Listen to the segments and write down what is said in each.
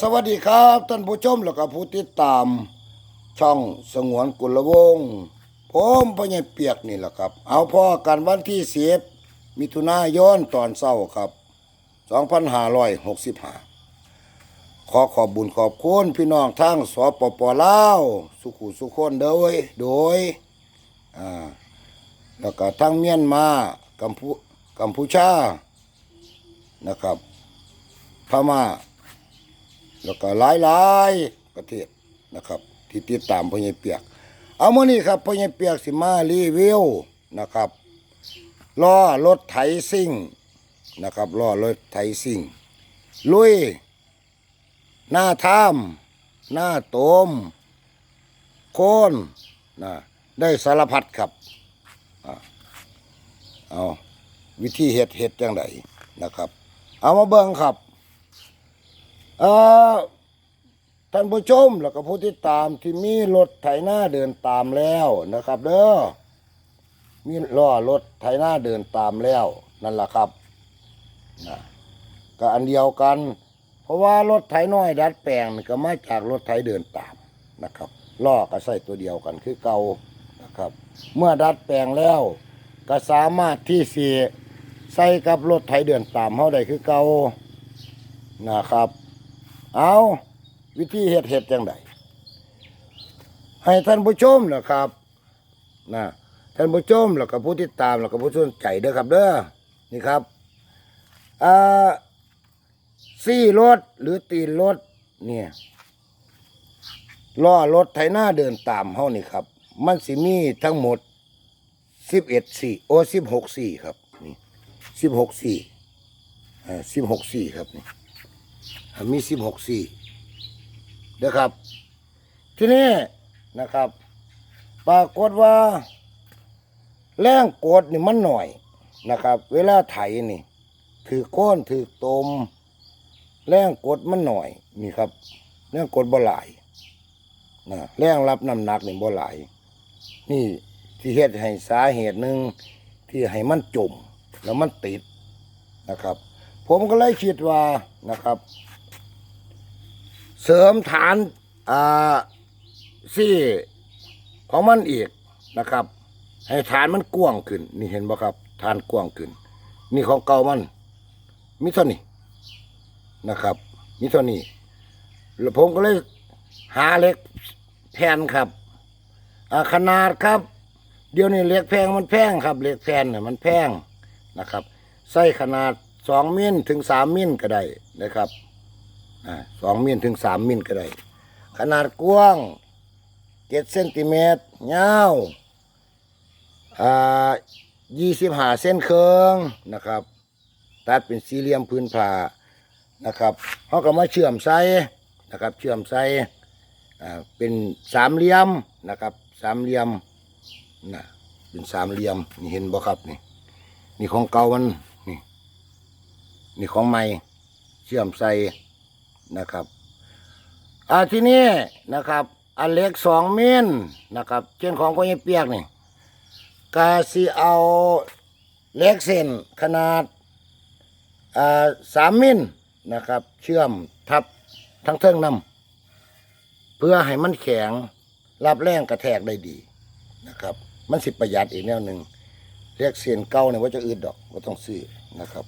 สวัสดีครับท่านผู้ชมแล้วก็ผู้ติดตาม ช่องสงวนกุลวงศ์ผมพญเปียกนี่แหละครับ เอาพ่อกันวันที่เสิบมิถุนายนตอนเศร้าครับ 2565 ขอขอบบุญขอบคุณพี่น้องทั้งสปปลาวสุขุสุคนเด้อยโดยอ่าแล้วก็ทั้งเมียนมากัมพูกัมพูชานะครับพม่า แล้วก็หลายหลายๆประเทศนะครับ ที่ติดตามพญเปียก เอามื่อนี้ครับพญเปียกสิมารีวิวนะครับล้อรถไถซิ่งนะครับล้อรถไถซิ่ง ลุย หน้าถ้ำหน้าโตม โคนนะได้สารพัดครับเอาวิธีเฮ็ดเฮ็ดจังไดนะครับ เอามาเบิ่งครับ เอ่อท่านผู้ชมแล้วก็ผู้ที่ตามที่มีรถไถหน้าเดินตามแล้วนะครับ เด้อมีล้อรถไถหน้าเดินตามแล้ว นั่นแหละครับนะก็อันเดียวกัน เพราะว่ารถไถน้อยดัดแปลงนี่ก็มาจากรถไถเดินตามนะครับล้อก็ใส่ตัวเดียวกันคือเก่านะครับ เมื่อดัดแปลงแล้ว ก็สามารถที่สีใส่กับรถไถเดินตามเฮาได้คือเก่านะครับ เอาวิธีเฮ็ดเฮ็ดจังไดให้ท่านผู้ชมนะครับนะท่านผู้ชมแล้วก็ผู้ติดตามแล้วก็ผู้สนใจเด้อครับเด้อนี่ครับอ่าซี่รถหรือตีนรถเนี่ยล้อรถไถหน้าเดินตามเฮานี่ครับ มันสิมีทั้งหมดสิบเอ็ดสี่โอ้สิบหกสี่ครับนี่สิบหกสี่อ่าสิบหกสี่ครับนี่ มีสิบหกสี่เด้อครับ ที่นี้นะครับ ปรากฏว่า แรงกดนี่มันหน่อยนะครับ เวลาไถนี่ ถือก้นถือตม แรงกดมันหน่อยนี่ครับ แรงกดบ่หลายนะแรงรับน้ำหนักนี่บ่หลาย นี่ที่เฮ็ดให้สาเหตุหนึ่งที่ให้มันจมแล้วมันติดนะครับ ผมก็เลยคิดว่านะครับ เสริมฐานอ่าซี่ของมันอีกนะครับ ให้ฐานมันกว้างขึ้น นี่เห็นบ่ครับ ฐานกว้างขึ้น นี่ของเก่ามันมีเท่านี้นะครับมีเท่านี้แล้วผมก็เลยหาเหล็กแผ่นครับขนาดครับ เดี๋ยวนี้เหล็กแพงมันแพงครับเหล็กแผ่นเนี่ยมันแพงนะครับใส่ขนาดสองมิลถึงสามมิลก็ได้นะครับ สองมิลถึงสามมิลก็ได้ ขนาดกว้างเจ็ดเซนติเมตรยาวยี่สิบห้าเส้นเคืองนะครับ ตัดเป็นสี่เหลี่ยมพื้นผ้านะครับเขาก็มาเชื่อมใส่นะครับ เชื่อมใส่อ่าเป็นสามเหลี่ยมนะครับ สามเหลี่ยมนะเป็นสามเหลี่ยมนี่เห็นบ่ครับนี่นี่ของเก่ามันนี่นี่ของใหม่เชื่อมใส่ นะครับอ่าทีนี้นะครับ อันเล็กสองมิลนะครับเช่นของพ่อใหญ่เปียกนี่กาสิเอาเล็กเส้นขนาดอ่าสามมิลนะครับ เชื่อมทับทั้งเทิงน้ำเพื่อให้มันแข็งรับแรงกระแทกได้ดีนะครับ มันสิประหยัดอีกแนวหนึ่งเรียกเส้นเก่าเนี่ยว่าจะอืดดอกว่าต้องซื้อนะครับ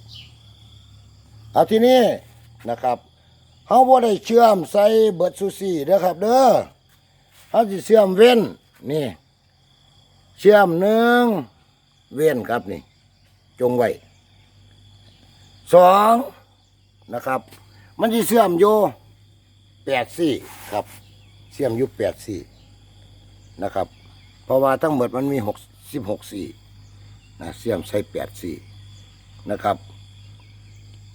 เอาทีนี้นะครับ เฮาบ่ได้เชื่อมใส่เบิดซูซี่เด้อครับ เด้อเฮาสิเชื่อมเว้นนี่ เชื่อมหนึ่งเว้นครับนี่ จงไว้สองนะครับ มันสิเชื่อมอยู่แปดสี่ครับ เชื่อมอยู่แปดสี่นะครับ เพราะว่าทั้งหมดมันมีหกสิบหกสี่นะเชื่อมใส่แปดสี่นะครับ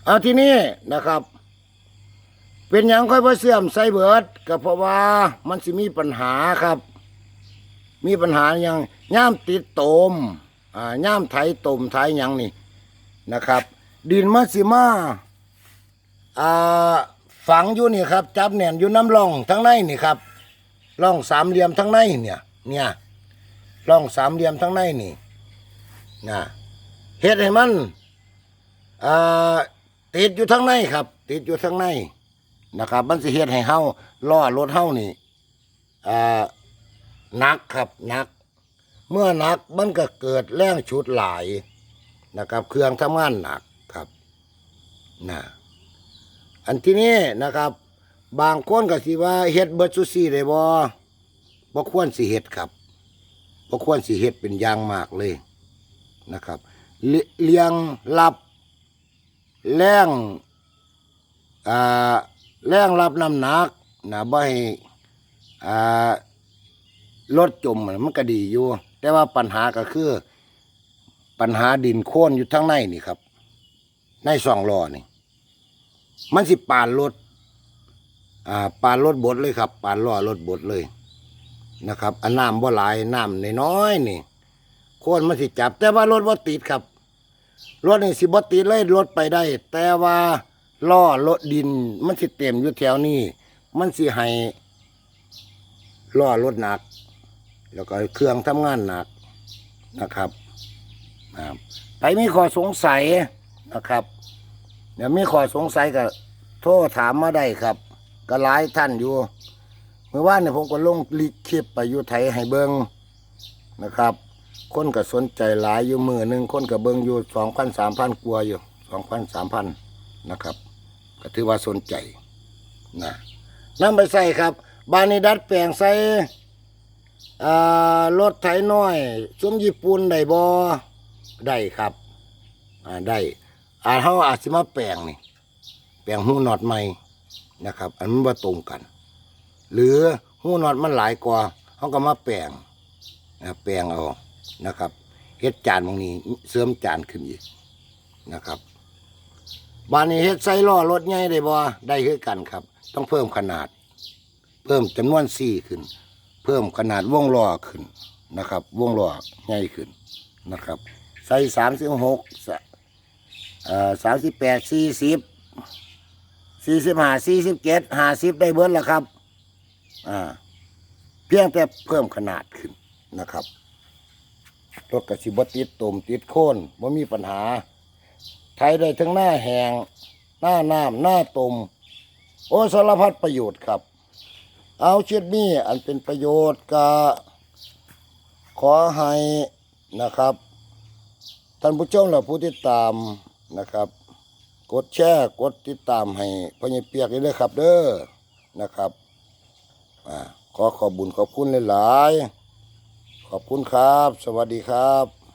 เอาที่นี้นะครับ เป็นอย่างค่อยพอเสื่อมใส่เบิดก็เพราะว่ามันสิมีปัญหาครับ มีปัญหาอย่างย่ามติดตมอ่าย่ามไถตมไถหยังนี่นะครับ ดินมัสิมาอ่าฝังอยู่นี่ครับ จับแน่นอยู่น้ำร่องทั้งในนี่ครับร่องสามเหลี่ยมทั้งในเนี่ยเนี่ยร่องสามเหลี่ยมทั้งในนี่นะเฮ็ดให้มันอ่าติดอยู่ทั้งในครับ ติดอยู่ทั้งใน นะครับ มันสิเฮ็ดให้เฮาล้อรถเฮานี่อ่าหนักครับหนัก เมื่อหนักมันก็เกิดแรงฉุดหลายนะครับ เครื่องทำงานหนักครับนะอันที่นี้นะครับ บางคนก็สิว่าเฮ็ดเบิดซุซี่ได้บ่บ่ควรสิเฮ็ดครับบ่ควรสิเฮ็ดเป็นอย่างมากเลยนะครับเลเลียงรับแรงอ่า แรงรับน้ำหนักนะบ่ให้อ่ารถจมมันก็ดีอยู่ แต่ว่าปัญหาก็คือ ปัญหาดินโค่นอยู่ทั้งในนี่ครับ ในสองล้อนี่ มันสิปานรถอ่าปานรถบดเลยครับ ปานล้อรถบดเลยนะครับอันน้ำบ่หลายน้ำน้อยนี่โคนมันสิจับ แต่ว่ารถบ่ติดครับรถนี่สิบ่ติดเลยรถไปได้ แต่ว่า ล้อรถดิน มันสิเต็มอยู่แถวนี้ มันสิให้ล้อรถหนัก แล้วก็เครื่องทำงานหนักนะครับนะครับไปมีข้อสงสัยนะครับเดี๋ยวมีข้อสงสัยก็โทรถามมาได้ครับ ก็หลายท่านอยู่ เมื่อวานเนี่ยผมก็ลงลิคลิปไปอยู่ไทยให้เบิงนะครับ คนก็สนใจหลายอยู่มือหนึ่งคนก็เบิงอยู่สองพันสามพันกว่าอยู่สองพันสามพัน นะครับก็ถือว่าสนใจนะนั่ไปใส่ครับ บานิดัดแปลงใส่รถไถน้อยซุ้มญี่ปุ่นได้บอได้ครับได้อาจเขาอาจจะมาแปลงนี่แปลงหูหนอดใหม่นะครับ อันมันว่าตรงกัน หรือหูหนอดมันหลายกว่าเขาก็มาแปลงนะแปลงเอานะครับเฮ็ดจานบางนี้เสริมจานขึ้นอีกนะครับ บานนี้เฮ็ดไซล้อรถใหญ่ได้บ่ได้คือกันครับ ต้องเพิ่มขนาด เพิ่มจำนวนซี่ขึ้น เพิ่มขนาดวงล้อขึ้นนะครับ วงล้อใหญ่ขึ้นนะครับ ใส่สามสิบหกสามสิบแปดสี่สิบสี่สิบห้าสี่สิบเจ็ดห้าสิบได้เบิดแล้วครับอ่าเพียงแต่เพิ่มขนาดขึ้นนะครับรถกระสิบติดตุ่มติดโค่นว่ามีปัญหา ไทยได้ทั้งหน้าแหงหน้าน้ำหน้าตุ่มโอ้สารพัดประโยชน์ครับ เอาเช็ดนี้อันเป็นประโยชน์ก็ขอให้นะครับท่านผู้ชมและผู้ติดตามนะครับ กดแชร์กดติดตามให้พญเปียกเลยครับ เด้อนะครับอขอขอบุญขอบคุณหลายๆขอบคุณครับ สวัสดีครับ